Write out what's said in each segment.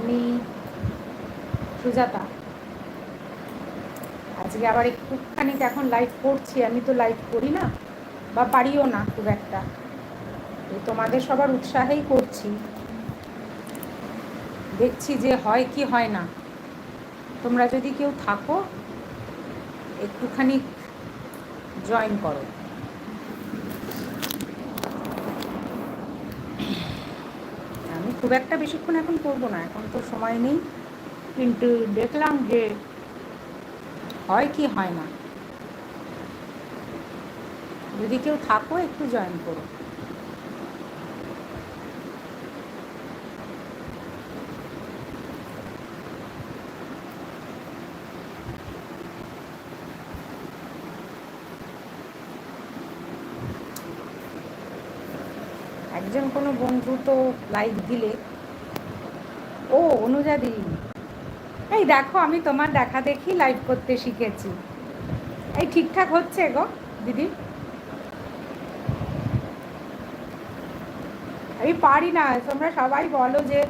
আমি সুজাতা। আজকে আবার একটুখানি এখন লাইভ করছি, আমি তো লাইভ করি না বা পারিও না খুব একটা। এই তোমাদের সবার উৎসাহেই করছি। দেখছি যে হয় কি হয় না। তোমরা যদি কেউ থাকো, একটুখানি জয়েন করো আমি খুব একটা বেশিক্ষণ এখন করব না, এখন তো সময় নেই। কিন্তু দেখলাম যে হয় কি হয় না। যদি কেউ থাকো একটু জয়েন করো। একজন কোনো বন্ধু তো লাইক দিলে। ও, অনুজাদি। এই দেখো, আমি তোমার দেখা দেখি লাইভ করতে শিখেছি। এই ঠিকঠাক হচ্ছে গো, দিদি? আমি পারি না, তোমরা সবাই বলো যে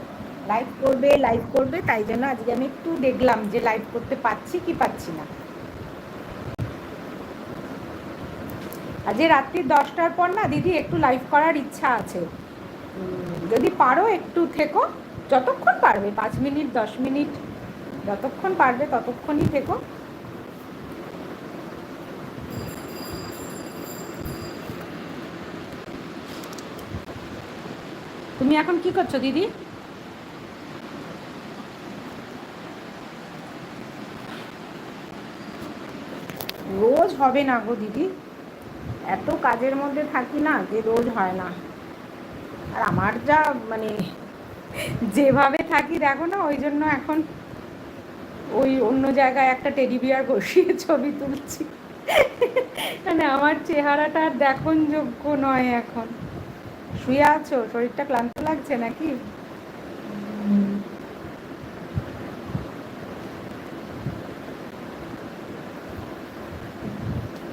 লাইভ করবে লাইভ করবে, তাই জন্য আজকে আমি একটু দেখলাম যে লাইভ করতে পাচ্ছি কি পাচ্ছি না। আজকে রাত্রি দশটার পর না দিদি একটু লাইভ করার ইচ্ছা আছে। যদি পারো একটু থেকো, যতক্ষণ পারবে, পাঁচ মিনিট, দশ মিনিট, যতক্ষণ পারবে ততক্ষণই থেকো। তুমি এখন কি করছ দিদি? রোজ হবে না গো দিদি। এত কাজের মধ্যে থাকি না যে রোজ হয় না। আর আমার যা মানে যেভাবে থাকি দেখো না, ওই জন্য এখন ওই অন্য জায়গায় একটা টেডি বিয়ার বসিয়ে ছবি তুলছি। মানে আমার চেহারাটা আর দেখনযোগ্য যোগ্য নয় এখন। শুয়ে আছো? শরীরটা ক্লান্ত লাগছে নাকি?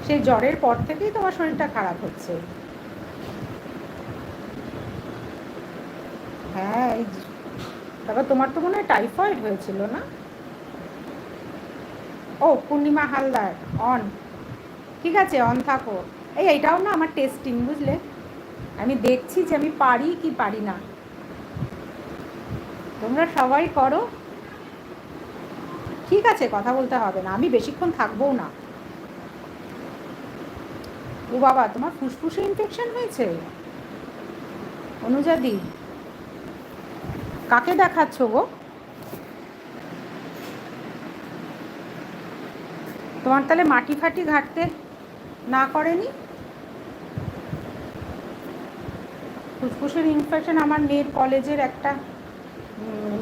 সেই জ্বরের পর থেকেই তোমার শরীরটা খারাপ হচ্ছে। হ্যাঁ এই তারপর তোমার তো মনে হয় টাইফয়েড হয়েছিল না? ও, পূর্ণিমা হালদার, অন। ঠিক আছে, অন থাকো। এই, এইটাও না আমার টেস্টিং বুঝলে? আমি দেখছি যে আমি পারি কি পারি না। তোমরা সবাই করো। ঠিক আছে, কথা বলতে হবে না। আমি বেশিক্ষণ থাকবোও না। ও বাবা, তোমার ফুসফুসে ইনফেকশন হয়েছে? অনুজাদি, কাকে দেখাচ্ছ গো? তোমার তাহলে মাটি ফাটি ঘাটতে না করেনি? ফুসফুসের ইনফেকশন আমার মেয়ের কলেজের একটা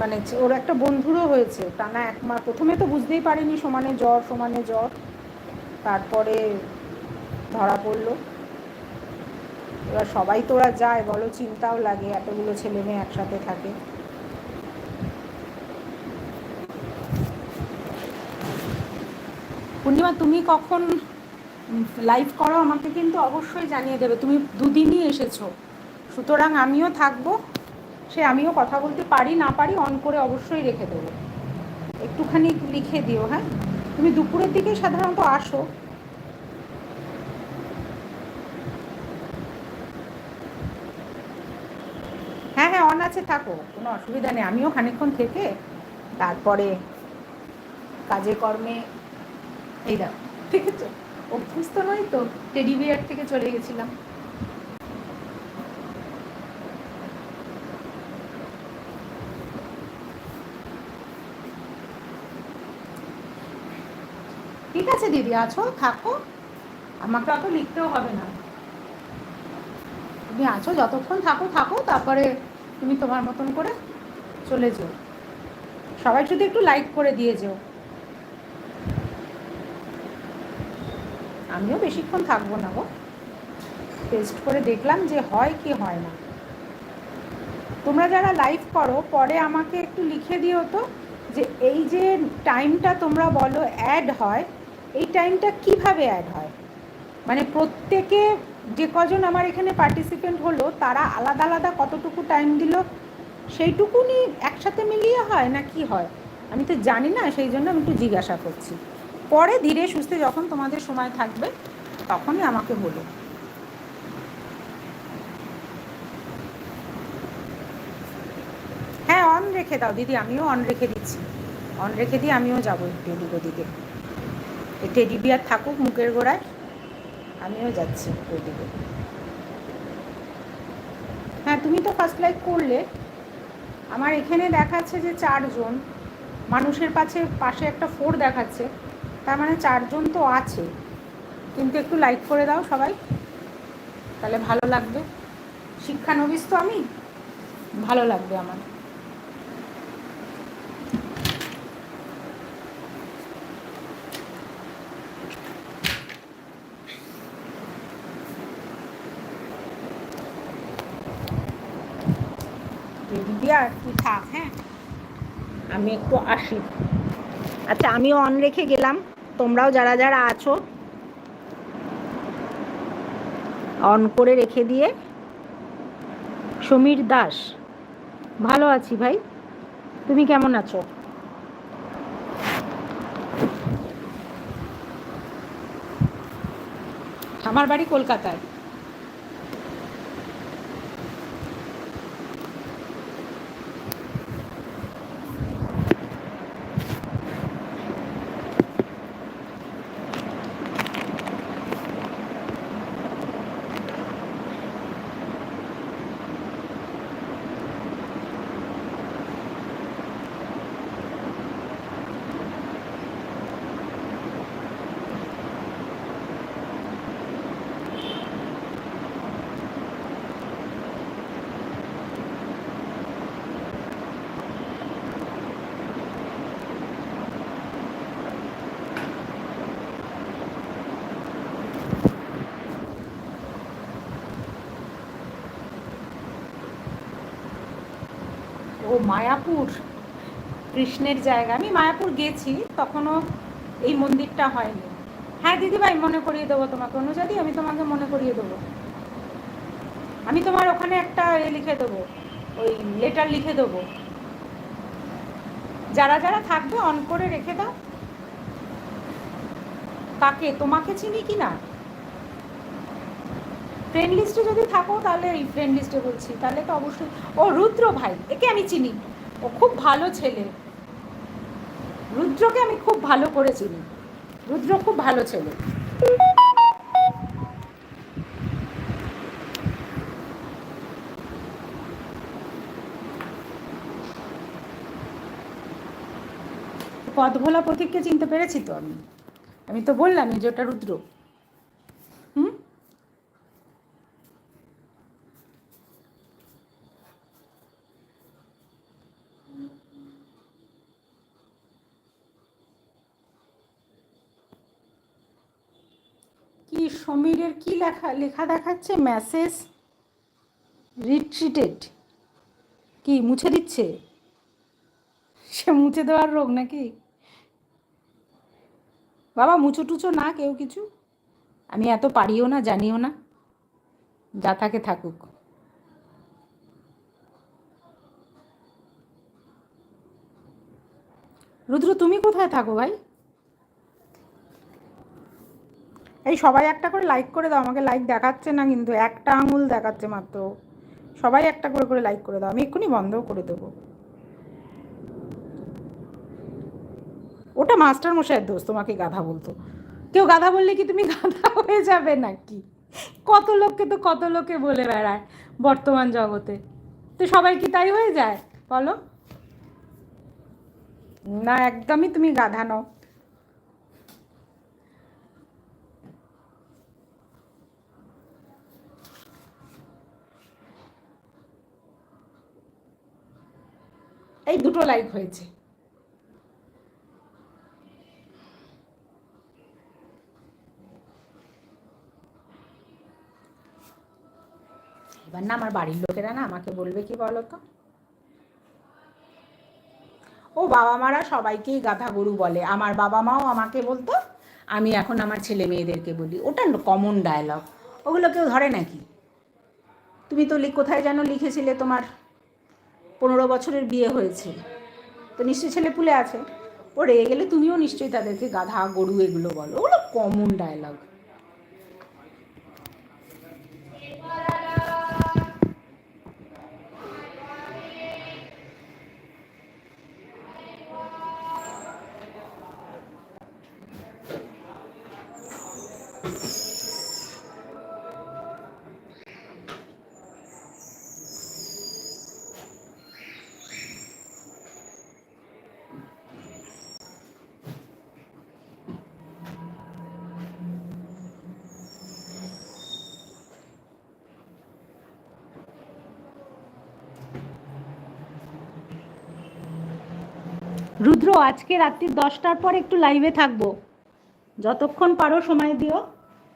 মানে ওর একটা বন্ধুরও হয়েছে টানা এক মাস প্রথমে তো বুঝতেই পারিনি সমানে জ্বর সমানে জ্বর, তারপরে ধরা পড়ল। এবার সবাই তোরা যায় বলো চিন্তাও লাগে, এতগুলো ছেলে মেয়ে একসাথে থাকে। পূর্ণিমা, তুমি কখন লাইভ করো? আমাকে কিন্তু অবশ্যই জানিয়ে দেবে। তুমি দুদিনই এসেছ। সুতরাং আমিও থাকব। সে আমিও কথা বলতে পারি, না পারি অন করে অবশ্যই রেখে দেবো। একটুখানি লিখে দিও হ্যাঁ? তুমি দুপুরের দিকে সাধারণত আসো। আছে থাকো, কোনো অসুবিধা নেই। আমিও খানিক্ষণ থেকে তারপরে কাজে, কর্মে এই দেখো, ঠিক আছে? অভ্যস্ত নয় তো টেডি বিয়ার থেকে চলে গেছিলাম। ঠিক আছে, দিদি, আছো? থাকো। আমাকে অত লিখতেও হবে না। তুমি আছো, যতক্ষণ থাকো থাকো, তারপরে তুমি তোমার মতন করে চলে যেও। সবাই শুধু একটু লাইক করে দিয়ে যেও। আমিও বেশিক্ষণ থাকব না গো। টেস্ট করে দেখলাম যে হয় কি হয় না। তোমরা যারা লাইভ করো, পরে আমাকে একটু লিখে দিও তো যে এই যে টাইমটা তোমরা বলো অ্যাড হয়, এই টাইমটা কীভাবে অ্যাড হয়? মানে প্রত্যেকে যে কজন আমার এখানে পার্টিসিপেন্ট হলো, তারা আলাদা আলাদা কতটুকু টাইম দিল, সেইটুকুনি একসাথে মিলিয়ে হয় না কি হয়? আমি তো জানি না, সেই জন্য আমি একটু জিজ্ঞাসা করছি। পরে ধীরে সুস্থে যখন তোমাদের সময় থাকবে, তখনই আমাকে বলো। হ্যাঁ অন রেখে দাও দিদি, আমিও অন রেখে দিচ্ছি। অন রেখে দিয়ে আমিও যাব একটু এদিক ওদিকে। টেডি বিয়ার থাকুক মুখের গোড়ায়। আমিও যাচ্ছি ওইদিকে হ্যাঁ তুমি তো ফার্স্ট লাইক করলে। আমার এখানে দেখাচ্ছে যে চারজন, মানুষের পাশে পাশে একটা ফোর দেখাচ্ছে। তার মানে চারজন তো আছে। কিন্তু একটু লাইক করে দাও সবাই। তাহলে ভালো লাগবে। শিক্ষানবিস তো আমি। ভালো লাগবে আমার দিদি আর তুই থাক হ্যাঁ আমি একটু আসি। আচ্ছা আমিও অন রেখে গেলাম। তোমরাও যারা যারা আছো অন করে রেখে দিয়ে। সমীর দাস, ভালো আছি ভাই। তুমি কেমন আছো? আমার বাড়ি কলকাতায় ও মায়াপুর, কৃষ্ণের জায়গা। আমি মায়াপুর গেছি, তখনও এই মন্দিরটা হয়নি। হ্যাঁ দিদিভাই, মনে করিয়ে দেবো তোমাকে। অনুযায়ী আমি তোমাকে মনে করিয়ে দেবো। আমি তোমার ওখানে একটা লিখে দেবো, ওই লেটার লিখে দেবো। যারা যারা থাকবে অন করে রেখে দাও। কাকে? তোমাকে চিনি কি না ফ্রেন্ড লিস্টে যদি থাকো, তাহলে এই ফ্রেন্ড লিস্টে বলছি। তাহলে তো অবশ্যই, ও রুদ্র ভাই, একে আমি চিনি। ও খুব ভালো ছেলে। রুদ্রকে আমি খুব ভালো করে চিনি। রুদ্র খুব ভালো ছেলে। পদভোলা প্রতীককে চিনতে পেরেছি তো আমি? আমি তো বললাম যে ওটা রুদ্র। সমীরের কি লেখা লেখা দেখাচ্ছে? মেসেজ রিট্রিটেড কি, মুছে দিচ্ছে? সে মুছে দেওয়ার রোগ নাকি? বাবা মুচো টুচো না কেউ কিছু? আমি এত পারিও না, জানিও না। যা থাকে থাকুক। রুদ্র, তুমি কোথায় থাকো ভাই? এই সবাই একটা করে লাইক করে দাও, আমাকে লাইক দেখাচ্ছে না কিন্তু একটা আঙুল দেখাচ্ছে মাত্র। সবাই একটা করে করে লাইক করে দাও, আমি এক্ষুনি বন্ধও করে দেবো। ওটা মাস্টার মশাইয়ের দোষ, তোমাকে গাধা বলতো। কেউ গাধা বললে কি তুমি গাধা হয়ে যাবে নাকি? কত লোককে তো কত লোকে বলে বেড়ায় বর্তমান জগতে। তো সবাই কি তাই হয়ে যায়? বলো। না, একদমই তুমি গাধা নও। এই দুটো লাইক হয়েছে। এবার না আমার বাড়ির লোকেরা না আমাকে বলবে কি বলো তো ও বাবা মারা সবাইকেই গাধা গরু বলে। আমার বাবা মাও আমাকে বলতো, আমি এখন আমার ছেলে মেয়েদেরকে বলি। ওটা কমন ডায়লগ ওগুলো কেউ ধরে নাকি? তুমি তো কোথায় যেন লিখেছিলে তোমার? পনেরো বছরের বিয়ে হয়েছে। তো নিশ্চয়ই ছেলে পুলে আছে। ও রেগে গেলে তুমিও নিশ্চয়ই তাদেরকে গাধা, গরু এগুলো বলো। ওগুলো কমন ডায়লগ রুদ্র, আজকে রাত্রি দশটার পর একটু লাইভে থাকব। যতক্ষণ পারো সময় দিও,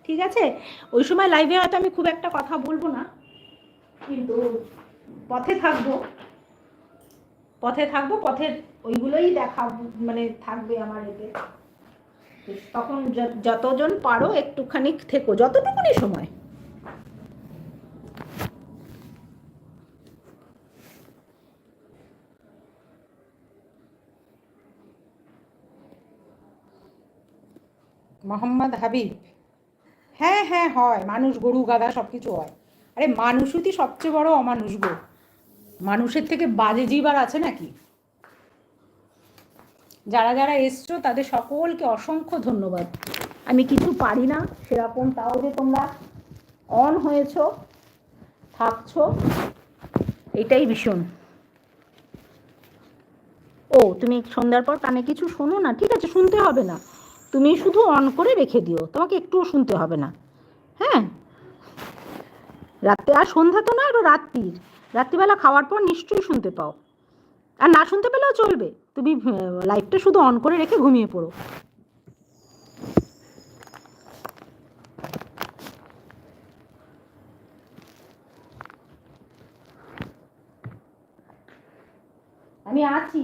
ঠিক আছে? ওই সময় লাইভে হয়তো আমি খুব একটা কথা বলব না, কিন্তু পথে থাকব। পথে থাকব পথের ওইগুলোই দেখা মানে থাকবে আমার এতে। তখন যতজন পারো একটুখানি থেকো, যতটুকুনি সময়। মোহাম্মদ হাবিব। হ্যাঁ হ্যাঁ হয়। মানুষ, গরু গাদা সব কিছু হয়। আরে, মানুষই সবচেয়ে বড় অমানুষ গো। মানুষের থেকে বাজে জীব আর আছে নাকি? যারা যারা এসছো, তাদের সকলকে অসংখ্য ধন্যবাদ। আমি কিছু পারি না, সেরকম তাও যে তোমরা অন হয়েছ, থাকছো, এটাই ভীষণ। ও, তুমি সন্ধ্যার পর কানে কিছু শোনো না? ঠিক আছে, শুনতে হবে না। তুমি শুধু অন করে রেখে দিও, তোমাকে একটুও শুনতে হবে না। হ্যাঁ? রাত্রে আর সন্ধ্যা তো না আরও রাত্রির। রাত্রিবেলা খাওয়ার পর নিশ্চয়ই শুনতে পাও। আর না শুনতে পেলেও চলবে। তুমি লাইটটা শুধু অন করে রেখে ঘুমিয়ে পড়ো। আমি আছি।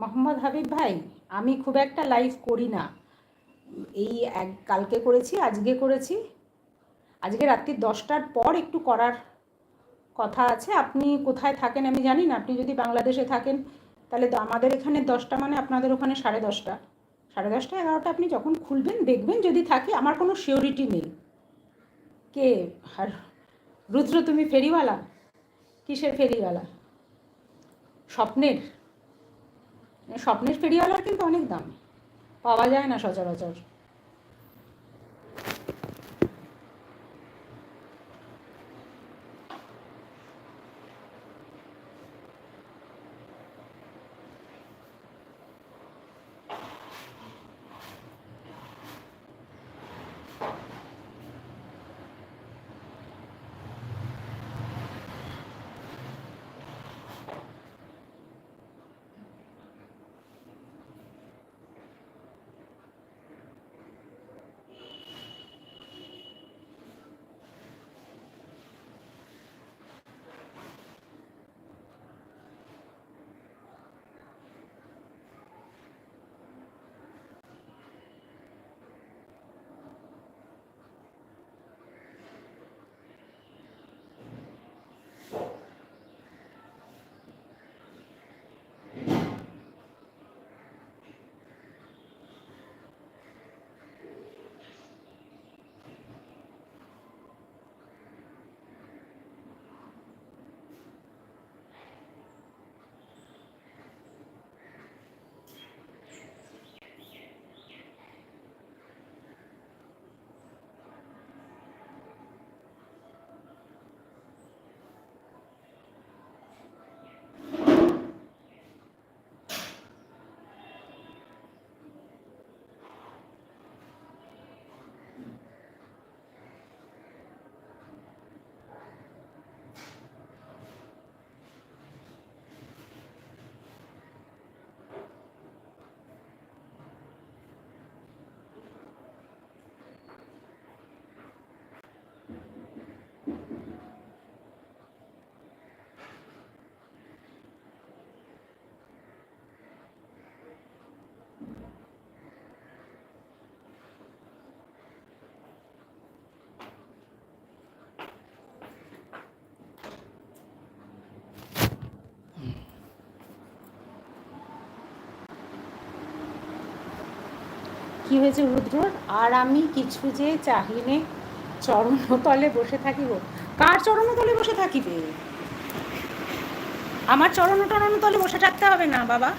মোহাম্মদ হাবিব ভাই, আমি খুব একটা লাইভ করি না। এই এক, কালকে করেছি, আজকে করেছি। আজকে রাত্রি দশটার পর একটু করার কথা আছে। আপনি কোথায় থাকেন আমি জানি না। আপনি যদি বাংলাদেশে থাকেন, তাহলে আমাদের এখানে দশটা মানে আপনাদের ওখানে সাড়ে দশটা। সাড়ে দশটা, এগারোটা আপনি যখন খুলবেন, দেখবেন যদি থাকে, আমার কোনো সিওরিটি নেই। কে? আর রুদ্র, তুমি ফেরিওয়ালা? কিসের ফেরিওয়ালা? স্বপ্নের? স্বপ্নের ফেরিওয়ালার কিন্তু অনেক দাম। পাওয়া যায় না সচরাচর। কি হয়েছে রুদ্র? আর আমি কিছু যে চাহিনে চরণতলে বসে থাকিব। কার চরণতলে বসে থাকিবে? আমার চরণ টরণতলে বসে থাকতে হবে না, বাবা।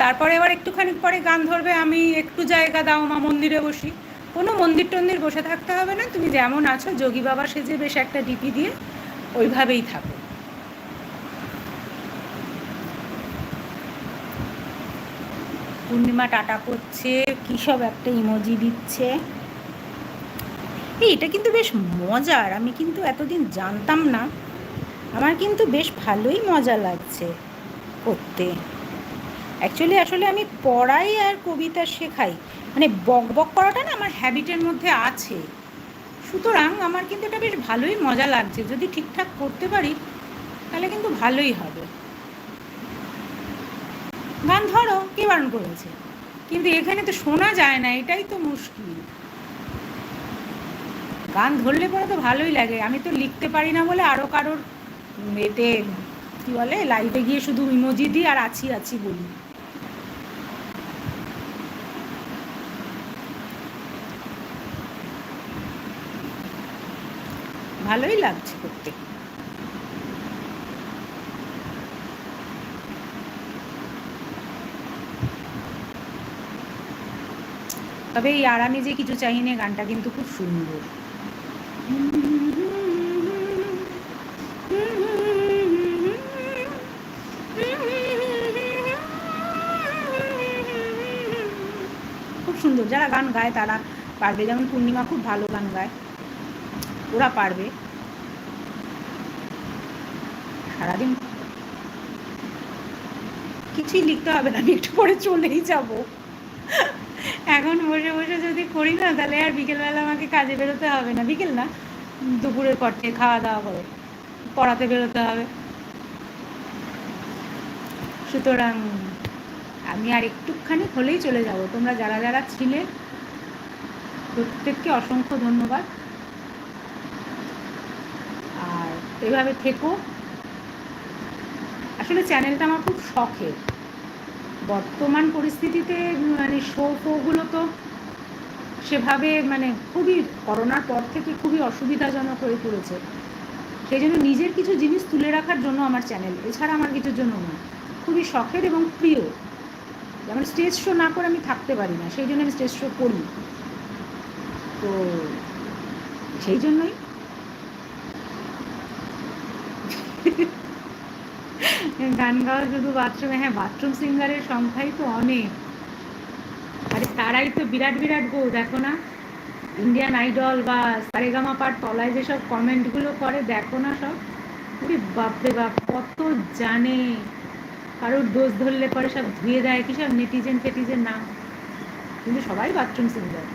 তারপরে এবার একটুখানি পরে গান ধরবে, আমি একটু জায়গা দাও মা মন্দিরে বসি। কোনো মন্দির টন্দির বসে থাকতে হবে না, তুমি যেমন আছো, যোগী বাবা সেজে বেশ একটা ডিপি দিয়ে ওইভাবেই থাকো। পূর্ণিমা টাটা করছে, কী সব একটা ইমোজি দিচ্ছে। এটা কিন্তু বেশ মজার, আমি কিন্তু এতদিন জানতাম না। আমার কিন্তু বেশ ভালোই মজা লাগছে করতে। অ্যাকচুয়ালি আসলে আমি পড়াই আর কবিতা শেখাই। মানে বক বক করাটা না আমার হ্যাবিটের মধ্যে আছে। সুতরাং আমার কিন্তু এটা বেশ ভালোই মজা লাগছে। যদি ঠিকঠাক করতে পারি, তাহলে কিন্তু ভালোই হবে গান ধরো, কে বারণ করেছে? কিন্তু এখানে তো শোনা যায় না, এটাই তো মুশকিল। গান ধরলে পরে তো ভালোই লাগে। আমি তো লিখতে পারি না বলে আরও কারোর এতে, কী বলে লাইভে গিয়ে শুধু ইমোজি দিই আর আছি আছি বলি। ভালোই লাগছে করতে। তবে এই আরামে যে কিছু চাহিনে গানটা কিন্তু খুব সুন্দর। খুব সুন্দর। যারা গান গায় তারা পারবে। যেমন পূর্ণিমা খুব ভালো গান গায়। ওরা পারবে। সারাদিন কিছুই লিখতে হবে না। আমি একটু পরে চলেই যাব। এখন বসে বসে যদি করি না, তাহলে আর বিকেলবেলা আমাকে কাজে বেরোতে হবে না। বিকেল না, দুপুরের পর থেকে খাওয়া দাওয়া করে পড়াতে বেরোতে হবে। সুতরাং আমি আর একটুখানি হলেই চলে যাব। তোমরা যারা যারা ছিলে, প্রত্যেককে অসংখ্য ধন্যবাদ। আর এভাবে থেকো। আসলে চ্যানেলটা আমার খুব শখের বর্তমান পরিস্থিতিতে মানে শো ফোগুলো তো সেভাবে মানে খুবই করোনার পর থেকে খুবই অসুবিধাজনক হয়ে পড়েছে। সেই জন্য নিজের কিছু জিনিস তুলে রাখার জন্য আমার চ্যানেল এছাড়া আমার কিছুর জন্য নয়। খুবই শখের এবং প্রিয়। যেমন স্টেজ শো না করে আমি থাকতে পারি না, সেই জন্য আমি স্টেজ শো করি। তো সেই জন্যই গান গাওয়া শুধু বাথরুমে হ্যাঁ বাথরুম সিঙ্গারের সংখ্যাই তো অনেক। আরে তারাই তো বিরাট বিরাট গো দেখো না। ইন্ডিয়ান আইডল বা সারেগামা পার তলায় যেসব কমেন্টগুলো করে, দেখো না সব। ওরে বাপরে বাপ, কত জানে। কারোর দোষ ধরলে পরে সব ধুয়ে দেয় কি সব নেটিজেন ফেটিজেন না কিন্তু সবাই বাথরুম সিঙ্গার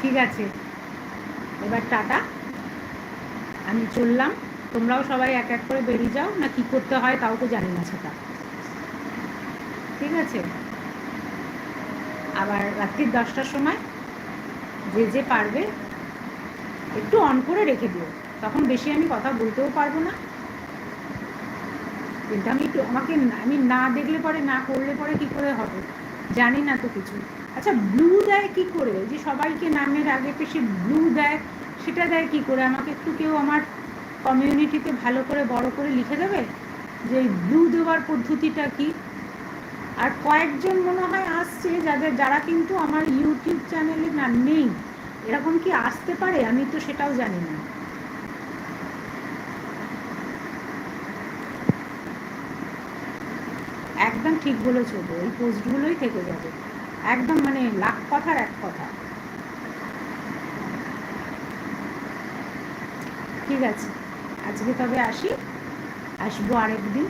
ঠিক আছে। এবার টাটা। আমি চললাম। তোমরাও সবাই এক এক করে বেরিয়ে যাও। না কি করতে হয় তাও তো জানি না সেটা। ঠিক আছে? আবার রাত্রির দশটার সময় যে যে পারবে একটু অন করে রেখে দিও। তখন বেশি আমি কথা বলতেও পারব না। কিন্তু আমি একটু আমাকে, আমি না দেখলে পরে, না করলে পরে কি করে হবে? জানি না তো কিছু। আচ্ছা ব্লু দেয় কি করে? যে সবাইকে নামের আগে পেশে ব্লু দেয়, সেটা দেয় কি করে? আমাকে একটু কেউ আমার কমিউনিটিতে ভালো করে, বড় করে লিখে দেবে? যে ব্লু দেওয়ার পদ্ধতিটা কি? আর কয়েকজন মনে হয় আসছে যাদের, যারা কিন্তু আমার ইউটিউব চ্যানেলে না নেই। এরকম কি আসতে পারে? আমি তো সেটাও জানি না। একদম ঠিক বলেছ এই পোস্টগুলোই থেকে যাবে। একদম মানে লাখ কথার এক কথা। ঠিক আছে আজকে তবে আসি। আসব আরেকদিন।